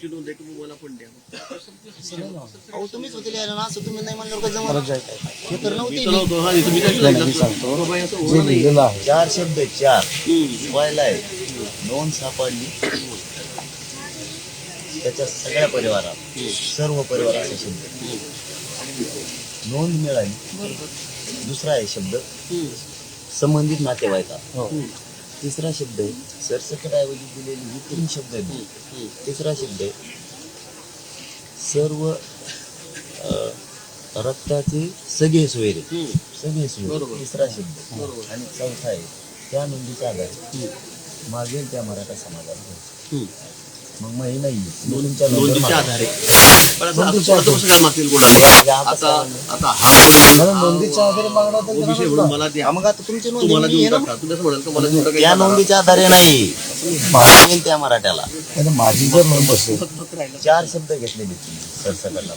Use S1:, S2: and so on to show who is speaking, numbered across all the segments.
S1: तुमची नोंद आहे की मला पण द्या.
S2: अहो तुम्हीच होते लिहायला ना असं तुम्ही नाही म्हणलं का जमा? हे तर
S1: मी
S2: नव्हते
S1: तर नव्हतो तुम्ही काय सांगितलं बाबा असं होणार नाही
S3: लिहिलेलं आहे.
S2: चार शब्द आहेत, चार. व्हायला आहे. नोंद सापडली. त्याच्या सगळ्या परिवारात सर्व परिवाराचा शब्द. नोंद मिळाली. दुसरा आहे शब्द. संबंधित नातेवाईका
S3: हो.
S2: तिसरा शब्द आहे सरसकट ऐवजी दिलेली ही तीन शब्द आहेत
S1: हम्म.
S2: तिसरा शब्द आहे सर्व रक्ताचे सगळे सोयरे. सगळे सोयरे. तिसरा शब्द. आणि चौथा आहे त्या नोंदीच्या आधारे मागेल त्या मराठा समाजाला. मग मग हे नाही
S1: आधारे. पण आता आता कोणाचं कसं काय मागतील कोणाला
S2: आता
S1: आता आता हा
S3: मला नोंदीच्या आधारे मागणार तर
S1: विषय म्हणून मला द्या.
S2: मग आता तुमची नोंद
S1: तुम्हाला
S2: आहे, मी
S1: देऊन
S2: आहे ना.
S1: टाका तुम्ही असं म्हणाल का मला देऊन टाका?
S2: त्या नोंदीच्या आधारे नाही. मागेल त्या मराठ्याला.
S3: आणि माझी जर नोंद असेल.
S2: चार शब्द घेतलेले सरसकटला.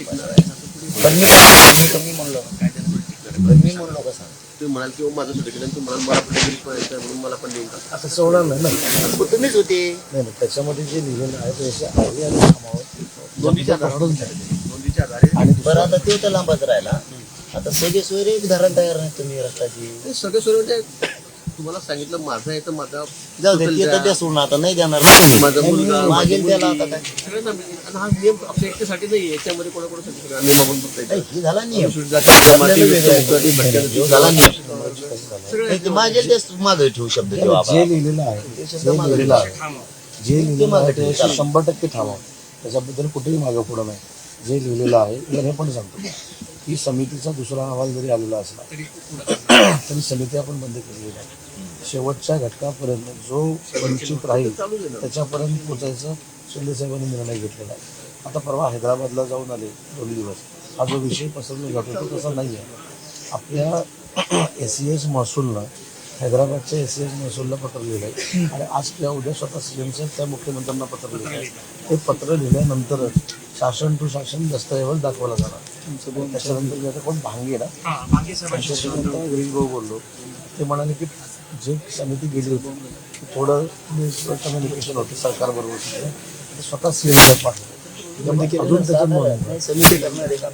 S2: पण मी कमी म्हणलो. पण मी म्हणलो का
S1: तुम्ही म्हणाल की माझं सर्टिफिकेट आणि तुम्हाला मला पण डिग्री पाहिजे म्हणून मला पण देऊन टाका.
S3: असं सोडणार नाही ना.
S2: मग तुम्हीच होते.
S3: नाही नाही त्याच्यामध्ये जे लिहिलेलं आहे ते असे आहे आणि कामावर
S1: नोंदीच्या आधारे नोंदीच्या आधारे.
S3: आणि
S2: बरं आता ते तर लांबच राहिला आता सगळे सोयरे धरण तयार नाही तुम्ही रक्ताची
S1: ते सगळे सोडून म्हणजे तुम्हाला सांगितलं माझं आहे तर माझा
S2: जाऊ दे ते तर द्या. सोडून आता नाही देणार ना तुम्ही.
S1: माझा मुलगा
S2: मागेल त्याला आता काय?
S1: सगळ्यांना मिळेल. आणि हा नियम आपल्या एकट्यासाठी नाही याच्यामध्ये कोणाकोणासाठी येतं.
S2: हे झाला नियम.
S1: अनुसूचित जाती, जमाती, विस्तारित भटक्या
S2: हे झाला नियम.
S1: सगळं
S2: ए, ते मागेल तेच ठेवू शब्द ठेवा
S3: जे लिहिलेलं आहे जे लिहिलेलं आहे जे लिहिलेलं आहे ते शंभर टक्के थांबा. त्याच्याबद्दल कुठेही मागं पुढं नाही. जे लिहिलेलं आहे मी हे पण सांगतो. की समितीचा दुसरा अहवाल जरी आलेला असला तरी समिती आपण बंद केलेली आहे शेवटच्या घटकापर्यंत जो वंचित राहील त्याच्यापर्यंत पोचायचा शिंदे साहेबांनी निर्णय घेतलेला आहे. आता परवा हैदराबादला जाऊन आले दोन दिवस. हा जो विषय पसरला जातो तो तसा नाही आहे. आपल्या एस सी एस महसूलनं हैदराबादच्या एस सी एस महसूलला पत्र लिहिलं आहे. आणि आज किंवा उद्या स्वतः सी एम साहेब त्या मुख्यमंत्र्यांना पत्र लिहिलं आहे. ते पत्र लिहिल्यानंतरच शासन टू शासन दस्तऐवज दाखवला जाणार. त्याच्यानंतर आता कोण भांगे ना गिरीश भाऊ बोललो. ते म्हणाले की जे समिती गेली होती थोडं कम्युनिकेशन होते सरकारबरोबर ते स्वतः सी एम साहेब पाठवले. अजून त्याच्यात
S2: समिती करणारे काम